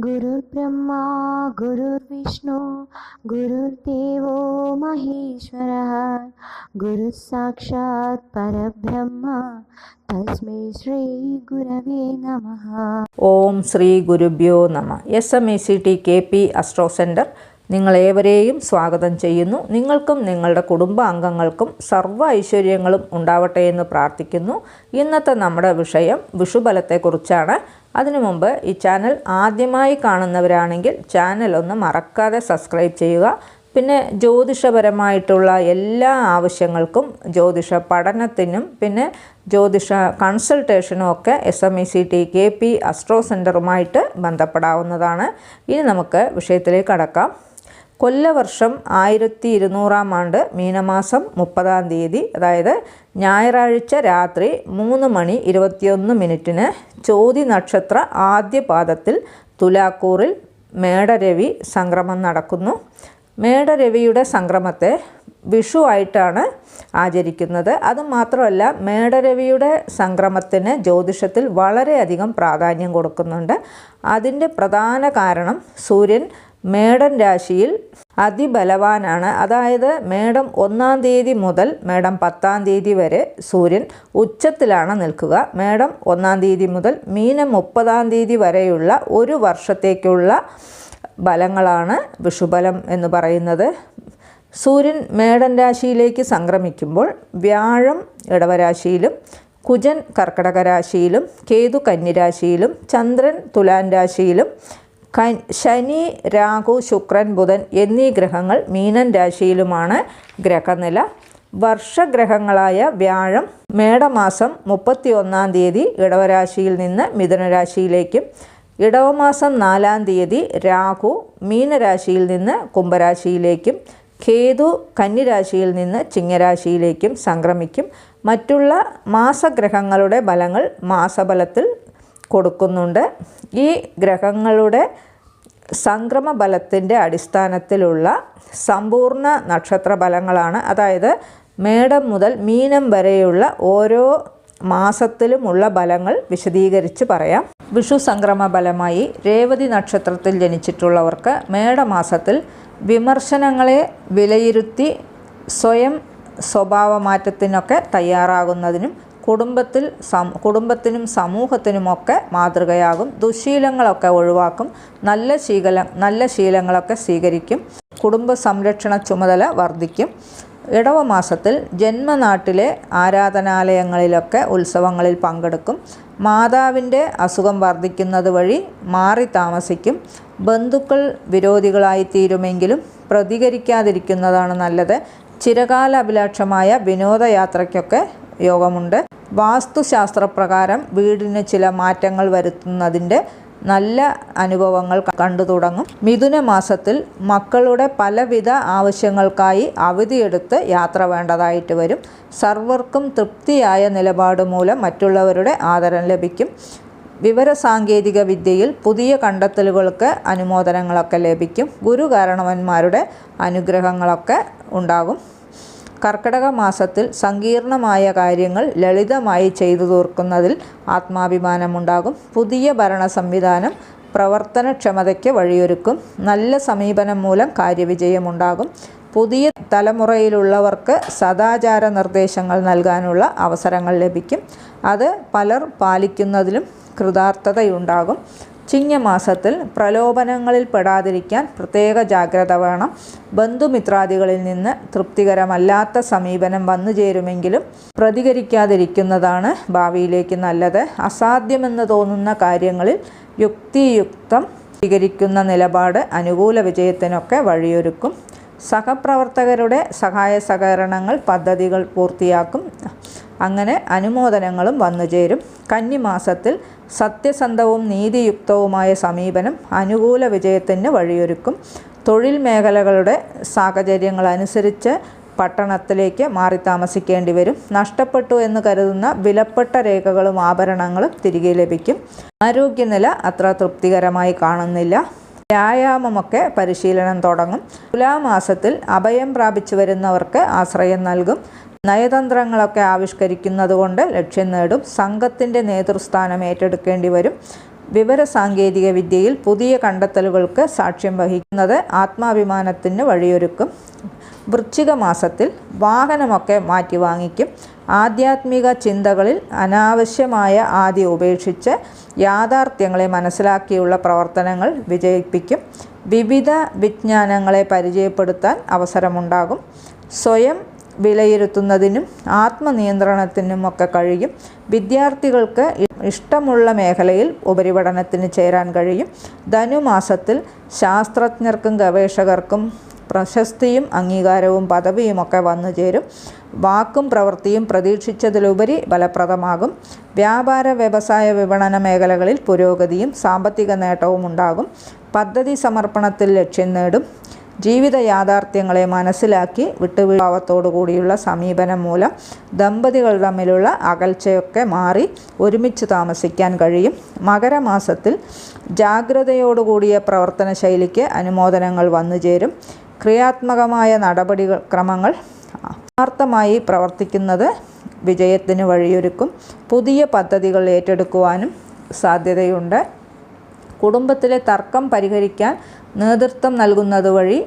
गुरुर्ब्रह्मा गुरुर्विष्णु गुरुर्देवो महेश्वरः गुरुः साक्षात् परब्रह्म तस्मै श्रीगुरवे नमः ഓം ശ്രീ ഗുരുഭ്യോ നമ S M E C T K P astro centre നിങ്ങളേവരെയും സ്വാഗതം ചെയ്യുന്നു. നിങ്ങൾക്കും നിങ്ങളുടെ കുടുംബ അംഗങ്ങൾക്കും സർവ ഐശ്വര്യങ്ങളും ഉണ്ടാവട്ടെ എന്ന് പ്രാർത്ഥിക്കുന്നു. ഇന്നത്തെ നമ്മുടെ വിഷയം വിഷുബലത്തെക്കുറിച്ചാണ്. അതിനു മുമ്പ് ഈ ചാനൽ ആദ്യമായി കാണുന്നവരാണെങ്കിൽ ചാനൽ ഒന്ന് മറക്കാതെ സബ്സ്ക്രൈബ് ചെയ്യുക. പിന്നെ ജ്യോതിഷപരമായിട്ടുള്ള എല്ലാ ആവശ്യങ്ങൾക്കും ജ്യോതിഷ പഠനത്തിനും പിന്നെ ജ്യോതിഷ കൺസൾട്ടേഷനും ഒക്കെ S M E C T K P astro സെന്ററുമായിട്ട് ബന്ധപ്പെടാവുന്നതാണ്. ഇനി നമുക്ക് വിഷയത്തിലേക്ക് കടക്കാം. കൊല്ലവർഷം ആയിരത്തി ഇരുന്നൂറാം ആണ്ട് മീനമാസം മുപ്പതാം തീയതി അതായത് ഞായറാഴ്ച രാത്രി മൂന്ന് മണി ഇരുപത്തിയൊന്ന് മിനിറ്റിന് ചോതി നക്ഷത്ര ആദ്യ പാദത്തിൽ തുലാക്കൂറിൽ മേടരവി സംക്രമം നടക്കുന്നു. മേടരവിയുടെ സംക്രമത്തെ വിഷു ആയിട്ടാണ് ആചരിക്കുന്നത്. അതുമാത്രമല്ല മേടരവിയുടെ സംക്രമത്തിന് ജ്യോതിഷത്തിൽ വളരെയധികം പ്രാധാന്യം കൊടുക്കുന്നുണ്ട്. അതിന്റെ പ്രധാന കാരണം സൂര്യൻ മേടൻ രാശിയിൽ അതിബലവാനാണ്. അതായത് മേടം ഒന്നാം തീയതി മുതൽ മേടം പത്താം തീയതി വരെ സൂര്യൻ ഉച്ചത്തിലാണ് നിൽക്കുക. മേടം ഒന്നാം തീയതി മുതൽ മീനം മുപ്പതാം തീയതി വരെയുള്ള ഒരു വർഷത്തേക്കുള്ള ബലങ്ങളാണ് വിഷുബലം എന്ന് പറയുന്നത്. സൂര്യൻ മേടൻ രാശിയിലേക്ക് സംക്രമിക്കുമ്പോൾ വ്യാഴം ഇടവരാശിയിലും കുജൻ കർക്കടക രാശിയിലും കേതു കന്നിരാശിയിലും ചന്ദ്രൻ തുലാൻ രാശിയിലും ശനി രാഹു ശുക്രൻ ബുധൻ എന്നീ ഗ്രഹങ്ങൾ മീനൻ രാശിയിലുമാണ് ഗ്രഹനില. വർഷഗ്രഹങ്ങളായ വ്യാഴം മേടമാസം മുപ്പത്തി ഒന്നാം തീയതി ഇടവരാശിയിൽ നിന്ന് മിഥുനരാശിയിലേക്കും ഇടവമാസം നാലാം തീയതി രാഹു മീനരാശിയിൽ നിന്ന് കുംഭരാശിയിലേക്കും കേതു കന്നിരാശിയിൽ നിന്ന് ചിങ്ങരാശിയിലേക്കും സംക്രമിക്കും. മറ്റുള്ള മാസഗ്രഹങ്ങളുടെ ഫലങ്ങൾ മാസബലത്തിൽ കൊടുക്കുന്നുണ്ട്. ഈ ഗ്രഹങ്ങളുടെ സംക്രമ ബലത്തിന്റെ അടിസ്ഥാനത്തിലുള്ള സമ്പൂർണ നക്ഷത്ര ബലങ്ങളാണ് അതായത് മേടം മുതൽ മീനം വരെയുള്ള ഓരോ മാസത്തിലുമുള്ള ബലങ്ങൾ വിശദീകരിച്ച് പറയാം. വിഷു സംക്രമ ബലമായി രേവതി നക്ഷത്രത്തിൽ ജനിച്ചിട്ടുള്ളവർക്ക് മേടമാസത്തിൽ വിമർശനങ്ങളെ വിലയിരുത്തി സ്വയം സ്വഭാവമാറ്റത്തിനൊക്കെ തയ്യാറാകുന്നതിനും കുടുംബത്തിൽ സം കുടുംബത്തിനും സമൂഹത്തിനുമൊക്കെ മാതൃകയാകും. ദുശീലങ്ങളൊക്കെ ഒഴിവാക്കും. നല്ല ശീല നല്ല ശീലങ്ങളൊക്കെ സ്വീകരിക്കും. കുടുംബ സംരക്ഷണ ചുമതല വർദ്ധിക്കും. ഇടവ മാസത്തിൽ ജന്മനാട്ടിലെ ആരാധനാലയങ്ങളിലൊക്കെ ഉത്സവങ്ങളിൽ പങ്കെടുക്കും. മാതാവിന്റെ അസുഖം വർദ്ധിക്കുന്നത് വഴി മാറി താമസിക്കും. ബന്ധുക്കൾ വിരോധികളായി തീരുമെങ്കിലും പ്രതികരിക്കാതിരിക്കുന്നതാണ് നല്ലത്. ചിരകാല അഭിലാഷമായ വിനോദയാത്രയ്ക്കൊക്കെ യോഗമുണ്ട്. വാസ്തുശാസ്ത്രപ്രകാരം വീടിന് ചില മാറ്റങ്ങൾ വരുത്തുന്നതിന്റെ നല്ല അനുഭവങ്ങൾ കണ്ടു തുടങ്ങും. മിഥുന മാസത്തിൽ മക്കളുടെ പലവിധ ആവശ്യങ്ങൾക്കായി അവധിയെടുത്ത് യാത്ര വേണ്ടതായിട്ട് വരും. സർവർക്കും തൃപ്തിയായ നിലപാട് മൂലം മറ്റുള്ളവരുടെ ആദരം ലഭിക്കും. വിവരസാങ്കേതിക വിദ്യയിൽ പുതിയ കണ്ടെത്തലുകൾക്ക് അനുമോദനങ്ങളൊക്കെ ലഭിക്കും. ഗുരു കാരണവന്മാരുടെ അനുഗ്രഹങ്ങളൊക്കെ ഉണ്ടാകും. കർക്കിടക മാസത്തിൽ സങ്കീർണമായ കാര്യങ്ങൾ ലളിതമായി ചെയ്തു തീർക്കുന്നതിൽ ആത്മാഭിമാനമുണ്ടാകും. പുതിയ ഭരണ സംവിധാനം പ്രവർത്തനക്ഷമതയ്ക്ക് വഴിയൊരുക്കും. നല്ല സമീപനം മൂലം കാര്യവിജയമുണ്ടാകും. പുതിയ തലമുറയിലുള്ളവർക്ക് സദാചാര നിർദ്ദേശങ്ങൾ നൽകാനുള്ള അവസരങ്ങൾ ലഭിക്കും. അത് പലർ പാലിക്കുന്നതിലും കൃതാർത്ഥതയുണ്ടാകും. ചിങ്ങമാസത്തിൽ പ്രലോഭനങ്ങളിൽ പെടാതിരിക്കാൻ പ്രത്യേക ജാഗ്രത വേണം. ബന്ധുമിത്രാദികളിൽ നിന്ന് തൃപ്തികരമല്ലാത്ത സമീപനം വന്നു ചേരുമെങ്കിലും പ്രതികരിക്കാതിരിക്കുന്നതാണ് ഭാവിയിലേക്ക് നല്ലത്. അസാധ്യമെന്ന് തോന്നുന്ന കാര്യങ്ങളിൽ യുക്തിയുക്തം സ്വീകരിക്കുന്ന നിലപാട് അനുകൂല വിജയത്തിനൊക്കെ വഴിയൊരുക്കും. സഹപ്രവർത്തകരുടെ സഹായ സഹകരണങ്ങൾ പദ്ധതികൾ പൂർത്തിയാക്കും. അങ്ങനെ അനുമോദനങ്ങളും വന്നുചേരും കന്നിമാസത്തിൽ സത്യസന്ധവും നീതിയുക്തവുമായ സമീപനം അനുകൂല വിജയത്തിന് വഴിയൊരുക്കും. തൊഴിൽ മേഖലകളുടെ സാഹചര്യങ്ങൾ അനുസരിച്ച് പട്ടണത്തിലേക്ക് മാറി താമസിക്കേണ്ടി വരും. നഷ്ടപ്പെട്ടു എന്ന് കരുതുന്ന വിലപ്പെട്ട രേഖകളും ആഭരണങ്ങളും തിരികെ ലഭിക്കും. ആരോഗ്യനില അത്ര തൃപ്തികരമായി കാണുന്നില്ല. വ്യായാമമൊക്കെ പരിശീലനം തുടങ്ങും. തുലാമാസത്തിൽ അഭയം പ്രാപിച്ചു വരുന്നവർക്ക് ആശ്രയം നൽകും. നയതന്ത്രങ്ങളൊക്കെ ആവിഷ്കരിക്കുന്നതുകൊണ്ട് ലക്ഷ്യം നേടും. സംഘത്തിന്റെ നേതൃസ്ഥാനം ഏറ്റെടുക്കേണ്ടി വരും. വിവര സാങ്കേതിക വിദ്യയിൽ പുതിയ കണ്ടെത്തലുകൾക്ക് സാക്ഷ്യം വഹിക്കുന്നത് ആത്മാഭിമാനത്തിന് വഴിയൊരുക്കും. വൃശ്ചിക മാസത്തിൽ വാഹനമൊക്കെ മാറ്റി വാങ്ങിക്കും. ആധ്യാത്മിക ചിന്തകളിൽ അനാവശ്യമായ ആദ്യം ഉപേക്ഷിച്ച് യാഥാർത്ഥ്യങ്ങളെ മനസ്സിലാക്കിയുള്ള പ്രവർത്തനങ്ങൾ വിജയിപ്പിക്കും. വിവിധ വിജ്ഞാനങ്ങളെ പരിചയപ്പെടുത്താൻ അവസരമുണ്ടാകും. സ്വയം വിലയിരുത്തുന്നതിനും ആത്മനിയന്ത്രണത്തിനുമൊക്കെ കഴിയും. വിദ്യാർത്ഥികൾക്ക് ഇഷ്ടമുള്ള മേഖലയിൽ ഉപരിപഠനത്തിന് ചേരാൻ കഴിയും. ധനുമാസത്തിൽ ശാസ്ത്രജ്ഞർക്കും ഗവേഷകർക്കും പ്രശസ്തിയും അംഗീകാരവും പദവിയുമൊക്കെ വന്നു ചേരും. വാക്കും പ്രവൃത്തിയും പ്രതീക്ഷിച്ചതിലുപരി ഫലപ്രദമാകും. വ്യാപാര വ്യവസായ വിപണന മേഖലകളിൽ പുരോഗതിയും സാമ്പത്തിക നേട്ടവും ഉണ്ടാകും. പദ്ധതി സമർപ്പണത്തിൽ ലക്ഷ്യം നേടും. ജീവിത യാഥാർത്ഥ്യങ്ങളെ മനസ്സിലാക്കി വിട്ടുവീഴ്ഭാവത്തോടു കൂടിയുള്ള സമീപനം മൂലം ദമ്പതികൾ തമ്മിലുള്ള അകൽച്ചയൊക്കെ മാറി ഒരുമിച്ച് താമസിക്കാൻ കഴിയും. മകരമാസത്തിൽ ജാഗ്രതയോടുകൂടിയ പ്രവർത്തന ശൈലിക്ക് അനുമോദനങ്ങൾ വന്നു ചേരും. ക്രിയാത്മകമായ നടപടികൾ ക്രമങ്ങൾ ആത്മാർത്ഥമായി പ്രവർത്തിക്കുന്നത് വിജയത്തിന് വഴിയൊരുക്കും. പുതിയ പദ്ധതികൾ ഏറ്റെടുക്കുവാനും സാധ്യതയുണ്ട്. കുടുംബത്തിലെ തർക്കം പരിഹരിക്കാൻ നേതൃത്വം നൽകുന്നത് വഴി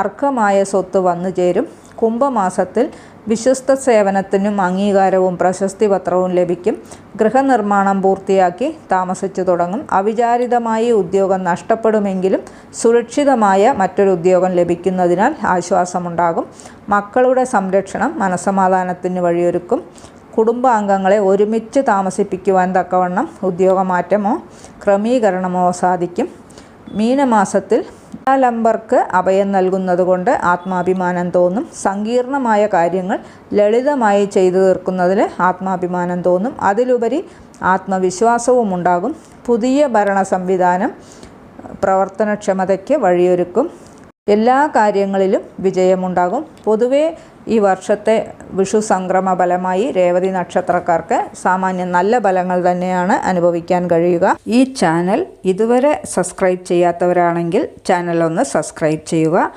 അർഹമായ സ്വത്ത് വന്നു ചേരും കുംഭമാസത്തിൽ വിശ്വസ്ത സേവനത്തിനും അംഗീകാരവും പ്രശസ്തി പത്രവും ലഭിക്കും. ഗൃഹനിർമ്മാണം പൂർത്തിയാക്കി താമസിച്ചു തുടങ്ങും. അവിചാരിതമായി ഉദ്യോഗം നഷ്ടപ്പെടുമെങ്കിലും സുരക്ഷിതമായ മറ്റൊരു ഉദ്യോഗം ലഭിക്കുന്നതിനാൽ ആശ്വാസമുണ്ടാകും. മക്കളുടെ സംരക്ഷണം മനസമാധാനത്തിന് വഴിയൊരുക്കും. കുടുംബാംഗങ്ങളെ ഒരുമിച്ച് താമസിപ്പിക്കുവാൻ തക്കവണ്ണം ഉദ്യോഗമാറ്റമോ ക്രമീകരണമോ സാധിക്കും. മീനമാസത്തിൽ ലംബർക്ക് അഭയം നൽകുന്നതുകൊണ്ട് ആത്മാഭിമാനം തോന്നും. സങ്കീർണമായ കാര്യങ്ങൾ ലളിതമായി ചെയ്തു തീർക്കുന്നതിൽ ആത്മാഭിമാനം തോന്നും. അതിലുപരി ആത്മവിശ്വാസവും ഉണ്ടാകും. പുതിയ ഭരണ സംവിധാനം പ്രവർത്തനക്ഷമതയ്ക്ക് വഴിയൊരുക്കും. എല്ലാ കാര്യങ്ങളിലും വിജയമുണ്ടാകും. പൊതുവേ ഈ വർഷത്തെ വിഷു സംക്രമ ഫലമായി രേവതി നക്ഷത്രക്കാർക്ക് സാമാന്യം നല്ല ഫലങ്ങൾ തന്നെയാണ് അനുഭവിക്കാൻ കഴിയുക. ഈ ചാനൽ ഇതുവരെ സബ്സ്ക്രൈബ് ചെയ്യാത്തവരാണെങ്കിൽ ചാനൽ ഒന്ന് സബ്സ്ക്രൈബ് ചെയ്യുക.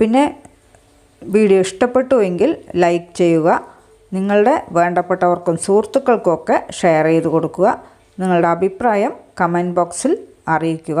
പിന്നെ വീഡിയോ ഇഷ്ടപ്പെട്ടുവെങ്കിൽ ലൈക്ക് ചെയ്യുക. നിങ്ങളുടെ വേണ്ടപ്പെട്ടവർക്കും സുഹൃത്തുക്കൾക്കുമൊക്കെ ഷെയർ ചെയ്ത് കൊടുക്കുക. നിങ്ങളുടെ അഭിപ്രായം കമന്റ് ബോക്സിൽ അറിയിക്കുക.